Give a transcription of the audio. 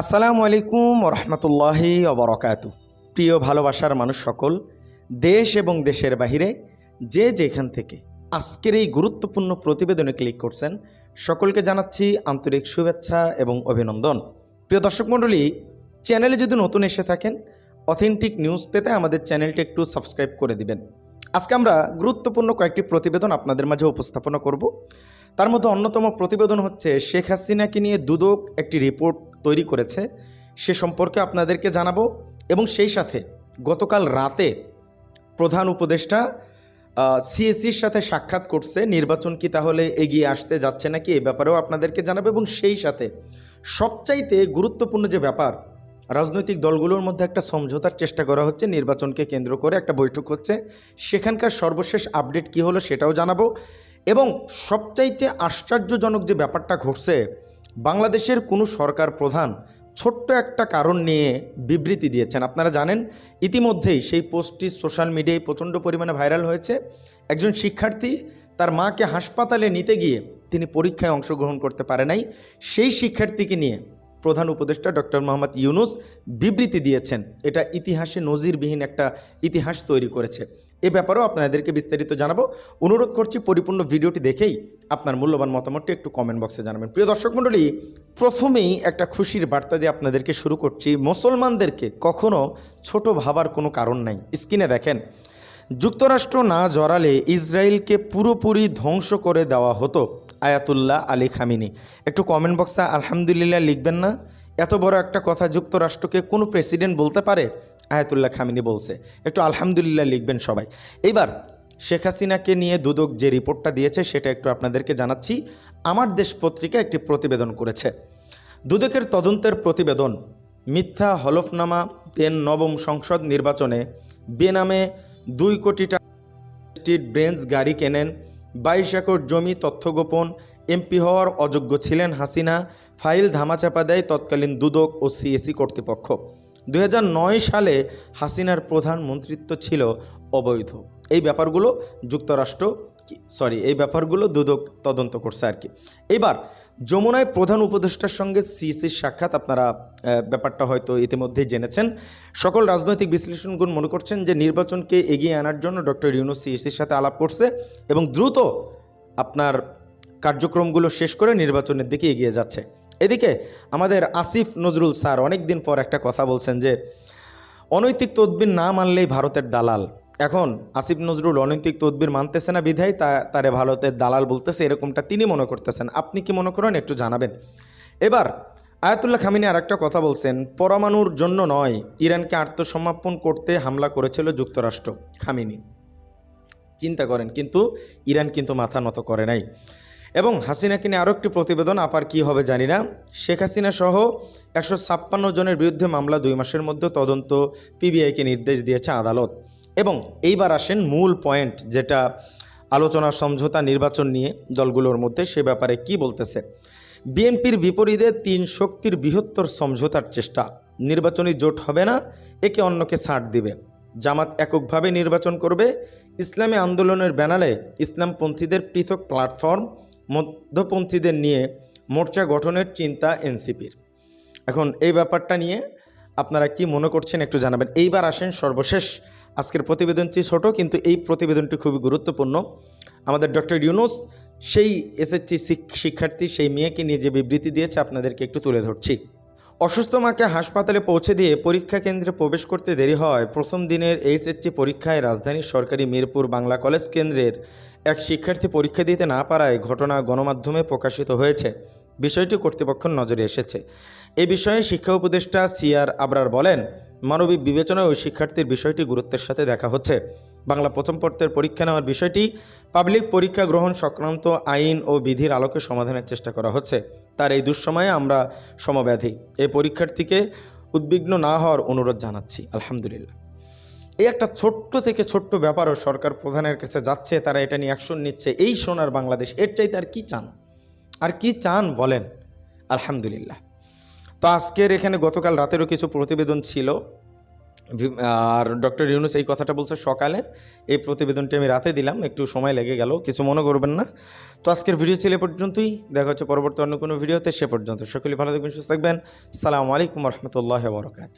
আসসালামু আলাইকুম রহমতুল্লাহি অবরকাত প্রিয় ভালোবাসার মানুষ সকল, দেশ এবং দেশের বাহিরে যে যেখান থেকে আজকের এই গুরুত্বপূর্ণ প্রতিবেদনে ক্লিক করছেন, সকলকে জানাচ্ছি আন্তরিক শুভেচ্ছা এবং অভিনন্দন। প্রিয় দর্শক মণ্ডলী চ্যানেলে যদি নতুন এসে থাকেন অথেন্টিক নিউজ পেতে আমাদের চ্যানেলটি একটু সাবস্ক্রাইব করে দিবেন। আজকে আমরা গুরুত্বপূর্ণ কয়েকটি প্রতিবেদন আপনাদের মাঝে উপস্থাপনা করব। তার মধ্যে অন্যতম প্রতিবেদন হচ্ছে, শেখ হাসিনাকে নিয়ে দুদক একটি রিপোর্ট তৈরি করেছে। সে সম্পর্কে আপনাদেরকে জানাব এবং সেই সাথে গতকাল রাতে প্রধান উপদেষ্টা সিএসির সাথে সাক্ষাৎ করছে। নির্বাচন কি তাহলে এগিয়ে আসতে যাচ্ছে নাকি এ ব্যাপারেও আপনাদেরকে জানাব এবং সেই সাথে সবচাইতে গুরুত্বপূর্ণ যে ব্যাপার, রাজনৈতিক দলগুলোর মধ্যে একটা সমঝোতার চেষ্টা করা হচ্ছে, নির্বাচনকে কেন্দ্র করে একটা বৈঠক হচ্ছে। সেখানকার সর্বশেষ আপডেট কি হলো সেটাও জানাব। এবং সবচাইতে আশ্চর্যজনক যে ব্যাপারটা ঘটছে, বাংলাদেশের কোনো সরকার প্রধান ছোট্ট একটা কারণ নিয়ে বিবৃতি দিয়েছেন। আপনারা জানেন, ইতিমধ্যেই সেই পোস্টটি সোশ্যাল মিডিয়ায় প্রচণ্ড পরিমাণে ভাইরাল হয়েছে। একজন শিক্ষার্থী তার মাকে হাসপাতালে নিতে গিয়ে তিনি পরীক্ষায় অংশগ্রহণ করতে পারে নাই। সেই শিক্ষার্থীকে নিয়ে প্রধান উপদেষ্টা ডক্টর মোহাম্মদ ইউনুস বিবৃতি দিয়েছেন। এটা ইতিহাসে নজিরবিহীন একটা ইতিহাস তৈরি করেছে। এ ব্যাপারেও আপনাদেরকে বিস্তারিত জানাব। অনুরোধ করছি পরিপূর্ণ ভিডিওটি দেখেই আপনার মূল্যবান মতামতটি একটু কমেন্ট বক্সে জানাবেন। প্রিয় দর্শক মণ্ডলী, প্রথমেই একটা খুশির বার্তা দিয়ে আপনাদেরকে শুরু করছি। মুসলমানদেরকে কখনো ছোট ভাবার কোনো কারণ নাই। স্ক্রিনে দেখেন, যুক্তরাষ্ট্র না জড়ালে ইসরায়েলকে পুরোপুরি ধ্বংস করে দেওয়া হতো আয়াতুল্লাহ আলী খামিনি। একটু কমেন্ট বক্সে আলহামদুলিল্লাহ লিখবেন না। এত বড় একটা কথা যুক্তরাষ্ট্রকে কোনো প্রেসিডেন্ট বলতে পারে? আয়াতুল্লাহ খামিনি বলছে। একটু আলহামদুলিল্লাহ লিখবেন সবাই। এইবার শেখ হাসিনাকে নিয়ে দুদক যে রিপোর্টটা দিয়েছে, সেটা একটু আপনাদেরকে জানাচ্ছি। আমার দেশ পত্রিকা একটি প্রতিবেদন করেছে। দুদকের তদন্তের প্রতিবেদন, মিথ্যা হলফনামা তেন নবম সংসদ নির্বাচনে বেনামে দুই কোটি টাকা ব্রেঞ্চ গাড়ি কেনেন, বাইশ একর জমি তথ্য গোপন, এমপি হওয়ার অযোগ্য ছিলেন হাসিনা, ফাইল ধামাচাপা দেয় তৎকালীন দুদক ও সিএসি কর্তৃপক্ষ। দু হাজার নয় সালে হাসিনার প্রধানমন্ত্রিত্ব ছিল অবৈধ। এই ব্যাপারগুলো যুক্তরাষ্ট্র সরি এই ব্যাপারগুলো দুদক তদন্ত করছে আর কি। এবার যমুনায় প্রধান উপদেষ্টার সঙ্গে সিএসির সাক্ষাৎ আপনারা ব্যাপারটা হয়তো ইতিমধ্যেই জেনেছেন। সকল রাজনৈতিক বিশ্লেষণগুলো মনে করছেন যে নির্বাচনকে এগিয়ে আনার জন্য ডক্টর ইউনুস সিএসির সাথে আলাপ করছে এবং দ্রুত আপনার কার্যক্রমগুলো শেষ করে নির্বাচনের দিকে এগিয়ে যাচ্ছে। এদিকে আমাদের আসিফ নজরুল স্যার অনেক দিন পর একটা কথা বলছেন যে, অনৈতিক তদবির না মানলেই ভারতের দালাল। এখন আসিফ নজরুল অনৈতিক তদবির মানতেছে না বিধায় তা, তারে ভারতের দালাল বলতেছে, এরকমটা তিনি মনে করতেছেন। আপনি কি মনে করেন একটু জানাবেন? এবার আয়াতুল্লাহ খামিনী আর একটা কথা বলছেন, পরমাণুর জন্য নয়, ইরানকে আত্মসমর্পণ করতে হামলা করেছিল যুক্তরাষ্ট্র। খামিনি, চিন্তা করেন, কিন্তু ইরান কিন্তু মাথা নত করে নাই। এবং হাসিনাকে নিয়ে আরও একটি প্রতিবেদন, আপার কি হবে জানি না। শেখ হাসিনা সহ একশো ছাপ্পান্ন জনের বিরুদ্ধে মামলা দুই মাসের মধ্যে তদন্ত পিবিআইকে নির্দেশ দিয়েছে আদালত। এবং এইবার আসেন মূল পয়েন্ট, যেটা আলোচনা সমঝোতা নির্বাচন নিয়ে দলগুলোর মধ্যে, সে ব্যাপারে কি বলতেছে। বিএনপির বিপরীতে তিন শক্তির বৃহত্তর সমঝোতার চেষ্টা। নির্বাচনী জোট হবে না, একে অন্যকে ছাড় দিবে। জামাত এককভাবে নির্বাচন করবে। ইসলামী আন্দোলনের ব্যানারে ইসলামপন্থীদের পৃথক প্ল্যাটফর্ম মধ্যপন্থীদের নিয়ে মোর্চা গঠনের চিন্তা এনসিপির। এখন এই ব্যাপারটা নিয়ে আপনারা কি মনে করছেন একটু জানাবেন। এইবার আসেন সর্বশেষ আজকের প্রতিবেদনটি ছোট, কিন্তু এই প্রতিবেদনটি খুবই গুরুত্বপূর্ণ। আমাদের ডক্টর ইউনুস, সেই এসএসসি শিক্ষার্থী, সেই মেয়েকে নিয়ে যে বিবৃতি দিয়েছে আপনাদেরকে একটু তুলে ধরছি। অসুস্থ মাকে হাসপাতালে পৌঁছে দিয়ে পরীক্ষা কেন্দ্রে প্রবেশ করতে দেরি হয় প্রথম দিনের এইচএসসি পরীক্ষায় রাজধানীর সরকারি মিরপুর বাংলা কলেজ কেন্দ্রের এক শিক্ষার্থী পরীক্ষা দিতে না পারায় ঘটনা গণমাধ্যমে প্রকাশিত হয়েছে। বিষয়টি কর্তৃপক্ষের নজরে এসেছে। এ বিষয়ে শিক্ষা উপদেষ্টা সিআর আবরার বলেন, মানবিক বিবেচনায় ওই শিক্ষার্থীর বিষয়টি গুরুত্বের সাথে দেখা হচ্ছে। বাংলা প্রথম পত্রের পরীক্ষা নেওয়ার বিষয়টি পাবলিক পরীক্ষা গ্রহণ সংক্রান্ত আইন ও বিধির আলোকে সমাধানের চেষ্টা করা হচ্ছে। তার এই দুঃসময়ে আমরা সমব্যাধি। এই পরীক্ষার্থীকে উদ্বিগ্ন না হওয়ার অনুরোধ জানাচ্ছি। আলহামদুলিল্লাহ। এই একটা ছোট্ট থেকে ছোট্ট ব্যাপারও সরকার প্রধানের কাছে যাচ্ছে, তারা এটা নিয়ে অ্যাকশন নিচ্ছে। এই সোনার বাংলাদেশ, এর চাইতে আর কি চান? আর কি চান বলেন? আলহামদুলিল্লাহ। তো আজকের এখানে গতকাল রাতেরও কিছু প্রতিবেদন ছিল। আর ডক্টর ইউনুস এই কথাটা বলছে সকালে। এই প্রতিবেদনটি আমি রাতে দিলাম, একটু সময় লেগে গেল, কিছু মনে করবেন না। তো আজকের ভিডিও ছিল এ পর্যন্তই। দেখা হচ্ছে পরবর্তী অন্য কোনো ভিডিওতে, সে পর্যন্ত। সকলে ভালো থাকবেন, সুস্থ থাকবেন। সালামু আলাইকুম রহমতুল্লাহ বরকাত